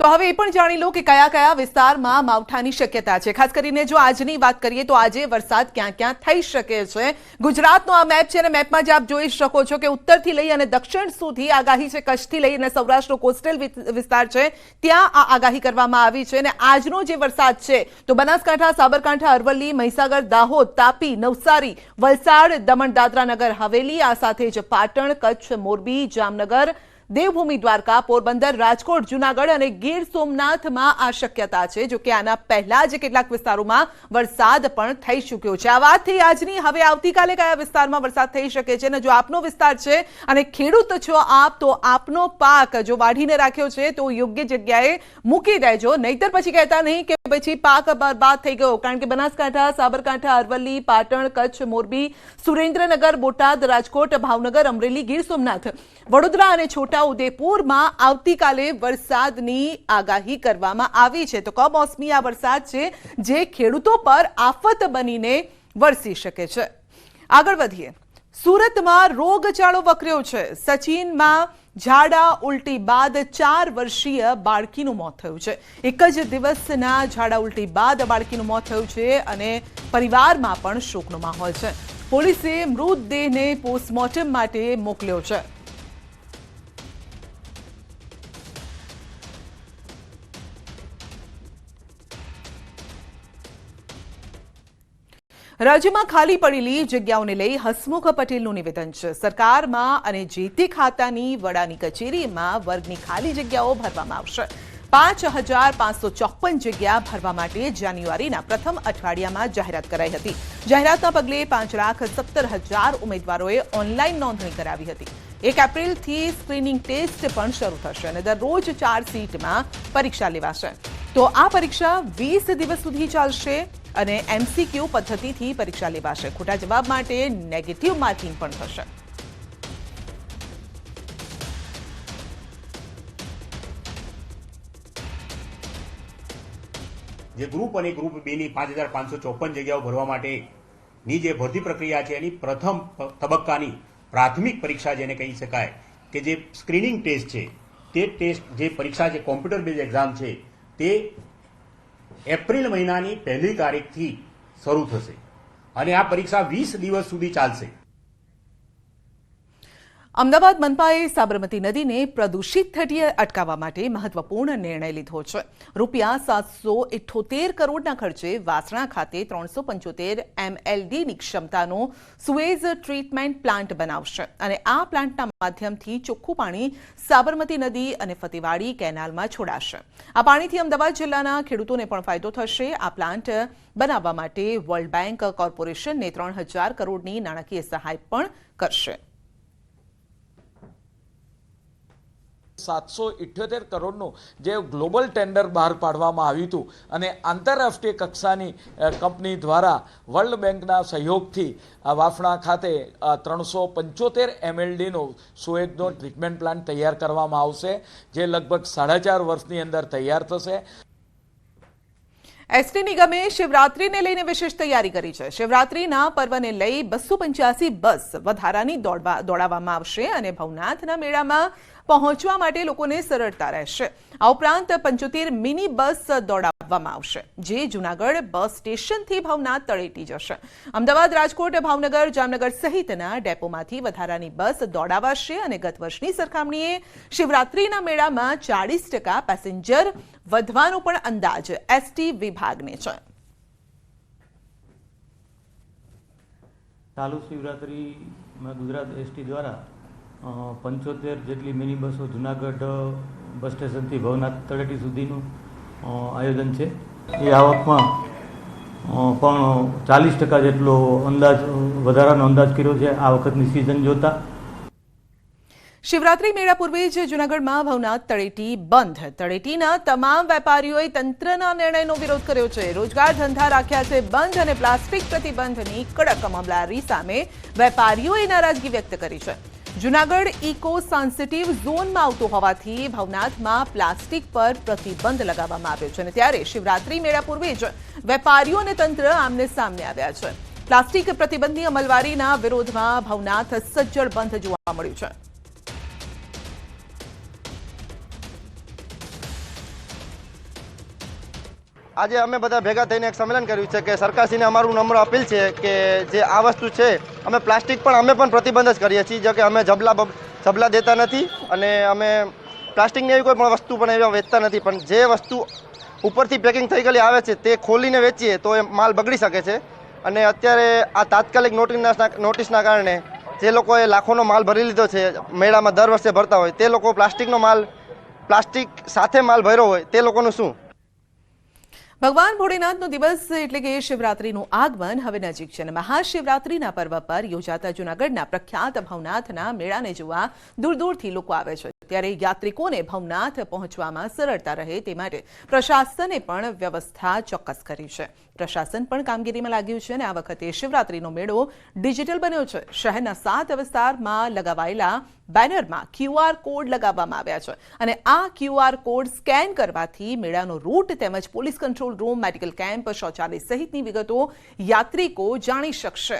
તો હવે એ પણ જાણી લો કે કયા કયા વિસ્તારમાં માવઠાની શક્યતા છે. ખાસ કરીને જો આજની વાત કરીએ તો આજે વરસાદ ક્યાં ક્યાં થઈ શકે છે. ગુજરાતનો આ મેપ છે અને મેપમાં જે આપ જોઈ શકો છો કે ઉત્તરથી લઈ અને દક્ષિણ સુધી આગાહી છે, કચ્છથી લઈ અને સૌરાષ્ટ્રનો કોસ્ટલ વિસ્તાર છે, ત્યાં આ આગાહી કરવામાં આવી છે. અને આજનો જે વરસાદ છે, તો બનાસકાંઠા, સાબરકાંઠા, અરવલ્લી, મહીસાગર, દાહોદ, તાપી, નવસારી, વલસાડ, દમણ દાદરાનગર હવેલી, આ સાથે જ પાટણ, કચ્છ, મોરબી, જામનગર દેવભૂમિ દ્વારકા, પોરબંદર, રાજકોટ, જૂનાગઢ અને ગીર સોમનાથમાં આ શક્યતા છે. જોકે આના પહેલા જ કેટલાક વિસ્તારોમાં વરસાદ પણ થઈ ચૂક્યો છે. આ વાત આજની હવે આવતીકાલે કયા વિસ્તારમાં વરસાદ થઈ શકે છે અને જો આપનો વિસ્તાર છે અને ખેડૂત છો આપ, તો આપનો પાક જો વાઢીને રાખ્યો છે, તો યોગ્ય જગ્યાએ મૂકી દેજો. નહીતર પછી કહેતા નહીં કે પછી પાક બરબાદ થઈ ગયો. કારણ કે બનાસકાંઠા, સાબરકાંઠા, અરવલ્લી, પાટણ, કચ્છ, મોરબી, સુરેન્દ્રનગર, બોટાદ, રાજકોટ, ભાવનગર, અમરેલી, ગીર સોમનાથ, વડોદરા અને છોટાઉદેપુરમાં આવતીકાલે વરસાદની આગાહી કરવામાં આવી છે. તો કમોસમી આ વરસાદ છે જે ખેડૂતો પર આફત બનીને વરસી શકે છે. આગળ વધીએ. સુરતમાં રોગચાળો વકર્યો છે. સચિનમાં ઝાડા ઉલટી બાદ ચાર વર્ષીય બાળકીનું મોત થયું છે. એક જ દિવસના ઝાડા ઉલટી બાદ બાળકીનું મોત થયું છે અને પરિવારમાં પણ શોકનો માહોલ છે. પોલીસે મૃતદેહને પોસ્ટમોર્ટમ માટે મોકલ્યો છે. રાજ્યમાં ખાલી પડેલી જગ્યાઓને લઈ હસમુખ પટેલનું નિવેદન છે. સરકારમાં અને જે તે ખાતાની વડાની કચેરીમાં વર્ગની ખાલી જગ્યાઓ ભરવામાં આવશે. પાંચ હજાર પાંચસો ચોપન જગ્યા ભરવા માટે જાન્યુઆરીના પ્રથમ અઠવાડિયામાં જાહેરાત કરાઈ હતી. જાહેરાતના પગલે પાંચ લાખ સત્તર હજાર ઉમેદવારોએ ઓનલાઈન નોંધણી કરાવી હતી. એક એપ્રિલથી સ્ક્રીનિંગ ટેસ્ટ પણ શરૂ થશે અને દરરોજ ચાર સીટમાં પરીક્ષા લેવાશે. તો આ પરીક્ષા વીસ દિવસ સુધી ચાલશે? અને એમસીક્યુ પદ્ધતિથી પરીક્ષા લેવાશે. ખોટા જવાબ માટે નેગેટિવ માર્કિંગ પણ થશે. જે ગ્રુપ અને ગ્રુપ બેની પાંચ હજાર પાંચસો ચોપન જગ્યાઓ ભરવા માટેની જે ભરતી પ્રક્રિયા છે, એની પ્રથમ તબક્કાની પ્રાથમિક પરીક્ષા જેને કહી શકાય કે જે સ્ક્રીનિંગ ટેસ્ટ છે, તે ટેસ્ટ જે પરીક્ષા છે કોમ્પ્યુટર બેઝ એક્ઝામ છે, તે એપ્રિલ મહિનાની પહેલી તારીખથી શરૂ થશે. અને આ પરીક્ષા વીસ દિવસ સુધી ચાલશે. અમદાવાદ મનપાએ સાબરમતી નદીને પ્રદૂષિત થતી અટકાવવા માટે મહત્વપૂર્ણ નિર્ણય લીધો છે. રૂપિયા સાતસો ઇઠ્ઠોતેર કરોડના ખર્ચે વાસણા ખાતે ત્રણસો પંચોતેર એમએલડીની ક્ષમતાનો સુએઝ ટ્રીટમેન્ટ પ્લાન્ટ બનાવશે અને આ પ્લાન્ટના માધ્યમથી ચોખ્ખું પાણી સાબરમતી નદી અને ફતેવાડી કેનાલમાં છોડાશે. આ પાણીથી અમદાવાદ જિલ્લાના ખેડૂતોને પણ ફાયદો થશે. આ પ્લાન્ટ બનાવવા માટે વર્લ્ડ બેંક કોર્પોરેશનને ત્રણ હજાર કરોડની નાણાકીય સહાય પણ કરશે. સાતસો ઇઠ્યોતેર કરોડનું જે ગ્લોબલ ટેન્ડર બહાર પાડવામાં આવ્યું હતું. અને આંતરરાષ્ટ્રીય કક્ષાની કંપની દ્વારા વર્લ્ડ બેંકના સહયોગથી વાફણા ખાતે ત્રણસો પંચોતેર એમએલડીનો સુએજનો ટ્રીટમેન્ટ પ્લાન્ટ તૈયાર કરવામાં આવશે, જે લગભગ સાડા ચાર વર્ષની અંદર તૈયાર થશે. એસટી નિગમે શિવરાત્રીને લઈને વિશેષ તૈયારી કરી છે. શિવરાત્રીના પર્વને લઈ બસો પંચ્યાસી બસ વધારાની દોડવા દોડાવવામાં આવશે અને ભવનાથના મેળામાં પહોંચવા માટે લોકોને સરળતા રહેશે. આ ઉપરાંત પંચોતેર મિની બસ દોડાવવામાં આવશે. જે જૂનાગઢ બસ સ્ટેશનથી ભવનાથ તળેટી જશે. અમદાવાદ, રાજકોટ, ભાવનગર, જામનગર સહિતના ડેપોમાંથી વધારાની બસ દોડાવાશે અને ગત વર્ષની સરખામણીએ શિવરાત્રીના મેળામાં ચાળીસ ટકા પેસેન્જર વધવાનો પણ અંદાજ એસટી વિભાગને છે. ચાલુ શિવરાત્રિમાં ગુજરાત એસટી દ્વારા પંચોતેર જેટલી મિની બસો જુનાગઢ બસ સ્ટેશનથી ભવનાથ તળેટી સુધીનું આયોજન છે. એ આવકમાં પણ ચાલીસ ટકા જેટલો અંદાજ વધારાનો અંદાજ કર્યો છે આ વખતની સિઝન જોતા. શિવરાત્રી મેળા પૂર્વે જ જૂનાગઢમાં ભવનાથ તળેટી બંધ. તળેટીના તમામ વેપારીઓએ તંત્રના નિર્ણયનો વિરોધ કર્યો છે. રોજગાર ધંધા રાખ્યા છે બંધ અને પ્લાસ્ટિક પ્રતિબંધની કડક અમલવારી સામે વેપારીઓએ નારાજગી વ્યક્ત કરી છે. જૂનાગઢ ઇકો સેન્સિટિવ ઝોનમાં આવતો હોવાથી ભવનાથમાં પ્લાસ્ટિક પર પ્રતિબંધ લગાવવામાં આવ્યો છે અને ત્યારે શિવરાત્રી મેળા પૂર્વે જ વેપારીઓ અને તંત્ર આમને સામને આવ્યા છે. પ્લાસ્ટિક પ્રતિબંધની અમલવારીના વિરોધમાં ભવનાથ સજ્જડ બંધ જોવા મળ્યું છે. આજે અમે બધા ભેગા થઈને એક સંમેલન કર્યું છે કે સરકારશ્રીને અમારું નમ્ર અપીલ છે કે જે આ વસ્તુ છે, અમે પ્લાસ્ટિક પણ અમે પણ પ્રતિબંધ જ કરીએ છીએ, જો કે અમે જબલા જબલા દેતા નથી અને અમે પ્લાસ્ટિકની એવી કોઈ પણ વસ્તુ પણ એવા વેચતા નથી, પણ જે વસ્તુ ઉપરથી પેકિંગ થઈ ગયેલી આવે છે તે ખોલીને વેચીએ તો એ માલ બગડી શકે છે. અને અત્યારે આ તાત્કાલિક નોટિસના નોટિસના કારણે જે લોકોએ લાખોનો માલ ભરી લીધો છે, મેળામાં દર વર્ષે ભરતા હોય, તે લોકો પ્લાસ્ટિકનો માલ, પ્લાસ્ટિક સાથે માલ ભર્યો હોય, તે લોકોનું શું? ભગવાન ભોળેનાથનો દિવસ એટલે કે શિવરાત્રીનું આગમન હવે નજીક છે અને મહાશિવરાત્રીના પર્વ પર યોજાતા જૂનાગઢના પ્રખ્યાત ભવનાથના મેળાને જોવા દૂર દૂરથી લોકો આવે છે. ત્યારે યાત્રિકોને ભવનાથ પહોંચવામાં સરળતા રહે તે માટે પ્રશાસને પણ વ્યવસ્થા ચોક્કસ કરી છે. પ્રશાસન પણ કામગીરીમાં લાગ્યું છે અને આ વખતે શિવરાત્રીનો મેળો ડિજિટલ બન્યો છે. શહેરના સાત વિસ્તારમાં લગાવાયેલા બેનરમાં ક્યુઆર કોડ લગાવવામાં આવ્યા છે અને આ ક્યુઆર કોડ સ્કેન કરવાથી મેળાનો રૂટ તેમજ police control room, medical camp, શૌચાલય સહિતની વિગતો યાત્રિકો જાણી શકશે.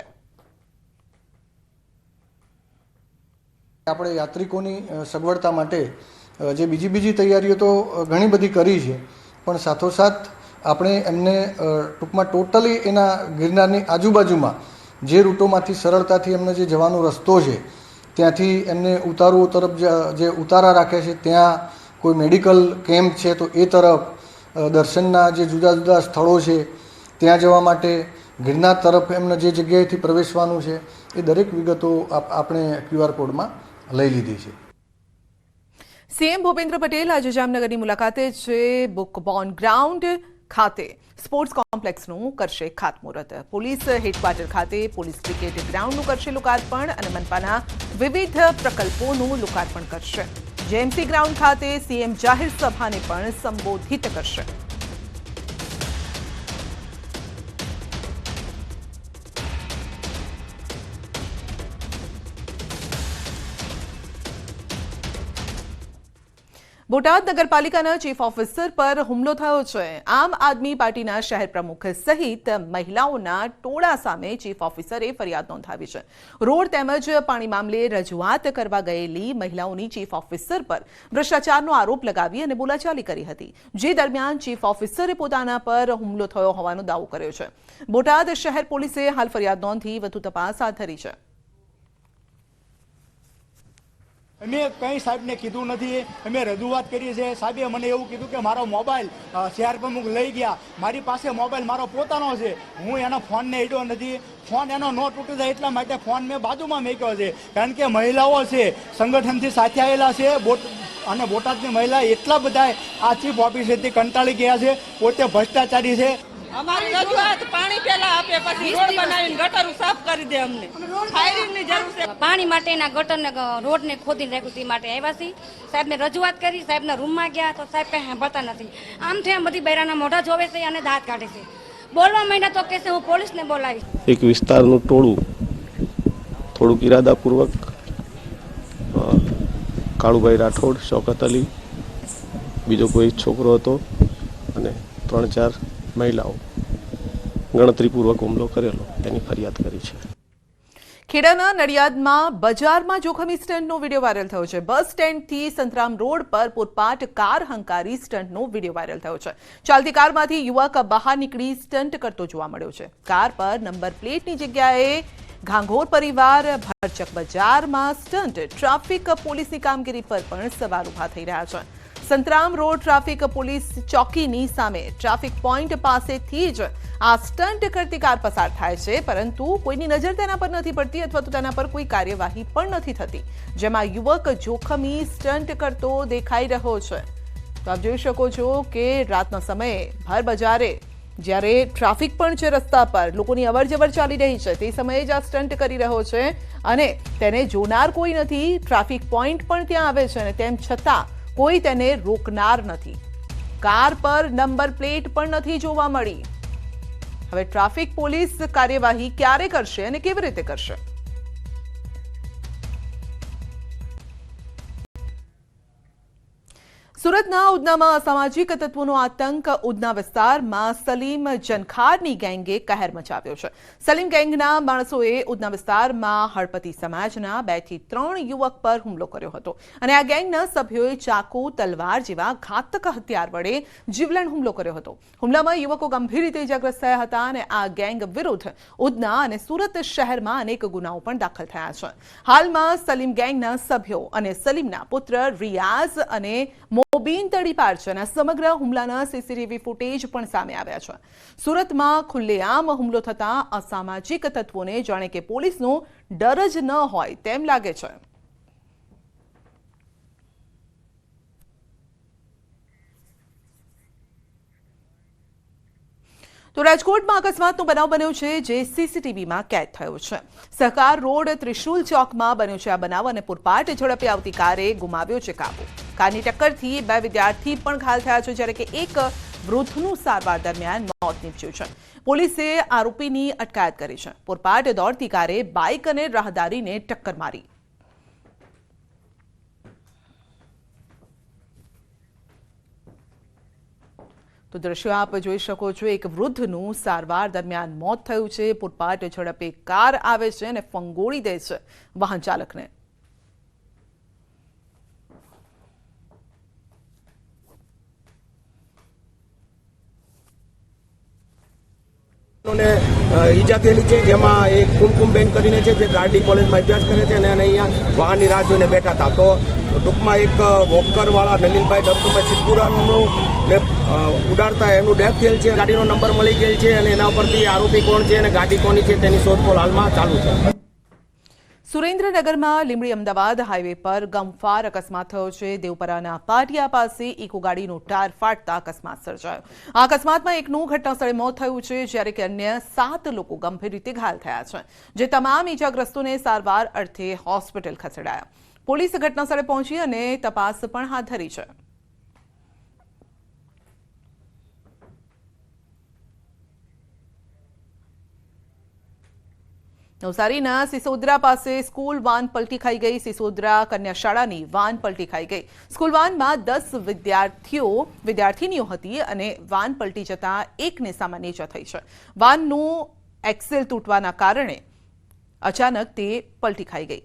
આપણે યાત્રિકોની સગવડતા માટે જે બીજી બીજી તૈયારીઓ તો ઘણી બધી કરી છે. પણ સાથોસાથ આપણે એમને ટૂંકમાં ટોટલી એના ગિરનારની આજુબાજુમાં જે રૂટોમાંથી સરળતાથી એમને જે જવાનો રસ્તો છે, ત્યાંથી એમને ઉતારુઓ તરફ જે- ઉતારા રાખે છે, ત્યાં કોઈ મેડિકલ કેમ્પ છે, તો એ તરફ દર્શનના જે જુદા જુદા સ્થળો છે, ત્યાં જવા માટે ગિરનાર તરફ એમને જે જગ્યાએથી પ્રવેશવાનું છે, એ દરેક વિગતો આપ- આપણે ક્યુઆર કોડમાં લઈ લીધી છે. સીએમ ભૂપેન્દ્ર પટેલ આજે જામનગરની મુલાકાતે છે. બુકબોર્ન ગ્રાઉન્ડ ખાતે સ્પોર્ટ્સ કોમ્પ્લેક્સનું કરશે ખાતમુહૂર્ત. પોલીસ હેડક્વાર્ટર ખાતે પોલીસ ક્રિકેટ ગ્રાઉન્ડનું કરશે લોકાર્પણ અને મનપાના વિવિધ પ્રકલ્પોનું લોકાર્પણ કરશે. જેએમસી ગ્રાઉન્ડ ખાતે સીએમ જાહેર સભાને પણ સંબોધિત કરશે. બોટાદ નગરપાલિકાના ચીફ ઓફિસર પર હુમલો થયો છે. આમ આદમી પાર્ટીના શહેર પ્રમુખ સહિત મહિલાઓના ટોળા સામે ચીફ ઓફિસરે ફરિયાદ નોંધાવી છે. રોડ તેમજ પાણી મામલે રજૂઆત કરવા ગયેલી મહિલાઓની ચીફ ઓફિસર પર ભ્રષ્ટાચારનો આરોપ લગાવી અને બોલાચાલી કરી હતી. જે દરમિયાન ચીફ ઓફિસરે પોતાના પર હુમલો થયો હોવાનો દાવો કર્યો છે. બોટાદ શહેર પોલીસે હાલ ફરિયાદ નોંધી વધુ તપાસ હાથ ધરી છે. અમે કંઈ સાહેબને કીધું નથી. અમે રજૂઆત કરી છે. સાહેબે મને એવું કીધું કે મારો મોબાઈલ શહેર પ્રમુખ લઈ ગયા. મારી પાસે મોબાઈલ મારો પોતાનો છે. હું એનો ફોનને ઈડ્યો નથી. ફોન એનો ન તૂટી જાય એટલા માટે ફોન મેં બાજુમાં મૂક્યો છે. કારણ કે મહિલાઓ છે, સંગઠનથી સાથે આવેલા છે. બોટ, અને બોટાદની મહિલા એટલા બધા આ ચીફ ઓફિસેથી કંટાળી ગયા છે. પોતે ભ્રષ્ટાચારી છે. અમારી રજૂઆત પાણી પેલા આપે પછી રોડ બનાવીને ગટર સાફ કરી દે અમને. ફાયરિંગની જરૂર છે. પાણી માટેના ગટરને રોડને ખોદીને રાખ્યું તે માટે આવ્યા સાહેબ સાહેબને રજૂઆત કરી સાહેબના રૂમમાં ગયા તો સાહેબ કંઈ સાંભળતા નથી. આમ થયા બધી બૈરાના મોઢા જોવે છે અને દાંત કાઢે છે. બોલવા માંડ્યા તો કહેશે હું પોલીસને બોલાવીશ. એક વિસ્તારનું ટોળું થોડુંક ઈરાદાપૂર્વક કાળુભાઈ રાઠોડ શોકત અલી બીજો કોઈ છોકરો હતો અને ત્રણ ચાર મહિલાઓ ગણતરીપૂર્વક હુમલો કરેલો, તેની ફરિયાદ કરી છે. ખેડાના નડિયાદમાં બજારમાં જોખમી સ્ટન્ટનો વીડિયો વાયરલ થયો છે. બસ સ્ટેન્ડથી સંતરામ રોડ પર પૂરપાટ કાર હંકારી સ્ટન્ટનો વીડિયો વાયરલ થયો છે. ચાલતી કારમાંથી યુવક બહાર નીકળી સ્ટન્ટ કરતો જોવા મળ્યો છે. કાર પર નંબર પ્લેટની જગ્યાએ ઘાંઘોર પરિવાર, ભરચક બજારમાં સ્ટન્ટ, ટ્રાફિક પોલીસની કામગીરી પર પણ સવાલ ઊભા થઈ રહ્યા છે. સંતરામ રોડ ટ્રાફિક પોલીસ ચોકીની સામે ટ્રાફિક પોઈન્ટ પાસેથી જ આ સ્ટન્ટ કરતી કાર પસાર થાય છે, પરંતુ કોઈની નજર તેના પર નથી પડતી અથવા તો તેના પર કોઈ કાર્યવાહી પણ નથી થતી, જેમાં યુવક જોખમી સ્ટન્ટ કરતો દેખાઈ રહ્યો છે. તો આપ જોઈ શકો છો કે રાતના સમયે ભર બજારે જ્યારે ટ્રાફિક પણ છે રસ્તા પર, લોકોની અવરજવર ચાલી રહી છે, તે સમયે જ આ સ્ટન્ટ કરી રહ્યો છે અને તેને જોનાર કોઈ નથી, ટ્રાફિક પોઈન્ટ પણ ત્યાં આવે છે અને તેમ છતાં કોઈ તેને રોકનાર નથી. કાર પર નંબર પ્લેટ પણ નથી જોવા મળી. હવે ટ્રાફિક પોલીસ કાર્યવાહી ક્યારે કરશે અને કેવી રીતે કરશે? સુરતના ઉધનામાં અસામાજિક તત્વોનો આતંક, ઉધના વિસ્તારમાં સલીમ જનખારની ગેંગે કહેર મચાવ્યો છે. સલીમ ગેંગના માણસોએ ઉધના વિસ્તારમાં હળપતિ સમાજના બેથી ત્રણ યુવક પર હુમલો કર્યો હતો. અને આ ગેંગના સભ્યોએ ચાકુ, તલવાર જેવા ઘાતક હથિયાર વડે જીવલેણ હુમલો કર્યો હતો. હુમલામાં યુવકો ગંભીર રીતે ઇજાગ્રસ્ત થયા હતા અને આ ગેંગ વિરુદ્ધ ઉધના અને સુરત શહેરમાં અનેક ગુનાઓ પણ દાખલ થયા છે. હાલમાં સલીમ ગેંગના સભ્યો અને સલીમના પુત્ર રિયાઝ અને મોબીન તડીપાર છે અને સમગ્ર હુમલાના સીસીટીવી ફૂટેજ પણ સામે આવ્યા છે. સુરતમાં ખુલ્લેઆમ હુમલો થતાં અસામાજિક તત્વોને જાણે કે પોલીસનો ડર જ ન હોય તેમ લાગે છે. તો રાજકોટમાં અકસ્માતનો બનાવ બન્યો છે જે સીસીટીવીમાં કેદ થયો છે. સહકાર રોડ ત્રિશુલ ચોકમાં બન્યો છે આ બનાવ અને પૂરપાટ ઝડપે આવતી કારે ગુમાવ્યો છે કાબુ. કારની ટક્કરથી બે વિદ્યાર્થી પણ ઘાયલ થયા છે, જ્યારે કે એક વૃદ્ધનું સારવાર દરમિયાન મોત નીપજ્યું છે. પોલીસે આરોપીની અટકાયત કરી છે. પૂરપાટ દોડતી કારે બાઇક અને રાહદારીને ટક્કર મારી. તો દ્રશ્યો આપ જોઈ શકો છો, એક વૃદ્ધનું સારવાર દરમિયાન મોત થયું છે. પૂરપાટ ઝડપે કાર આવે છે અને ફંગોળી દે છે વાહન ચાલકને. ને ઈજા થયેલી છે, જેમાં એક કુમકુમબેન કરીને છે, જે ગાર્ડી કોલેજમાં અભ્યાસ કરે છે અને અહીંયા વાહનની રાહ જોઈને બેઠા હતા. તો ટૂંકમાં એક વોકરવાળા નલિનભાઈ દત્તુભાઈ સિદ્ધપુરાનું ને ઉડાડતા એનું ડેથ થયેલ છે. ગાડીનો નંબર મળી ગયેલ છે અને એના ઉપરથી આરોપી કોણ છે અને ગાડી કોની છે તેની શોધખોળ હાલમાં ચાલુ છે. સુરેન્દ્રનગરમાં લીંબડી અમદાવાદ હાઈવે પર ગમફાર અકસ્માત થયો છે. દેવપરાના પાટિયા પાસે ઇકો ગાડીનો ટાયર ફાટતા અકસ્માત સર્જાયો. આ અકસ્માતમાં એકનું ઘટનાસ્થળે મોત થયું છે, જ્યારે કે અન્ય સાત લોકો ગંભીર રીતે ઘાયલ થયા છે, જે તમામ ઈજાગ્રસ્તોને સારવાર અર્થે હોસ્પિટલ ખસેડાયા. પોલીસ ઘટનાસ્થળે પહોંચી અને તપાસ પણ હાથ ધરી છે. નવસારીના સિસોદરા પાસે સ્કૂલ વાન પલટી ખાઈ ગઈ. સિસોદરા કન્યા શાળાની વાન પલટી ખાઈ ગઈ. સ્કૂલ વાનમાં દસ વિદ્યાર્થીઓ, વિદ્યાર્થીનીઓ હતી અને વાન પલટી જતા એકને સામાન્ય ઈજા થઈ છે. વાનનું એક્સેલ તૂટવાના કારણે અચાનક તે પલટી ખાઈ ગઈ.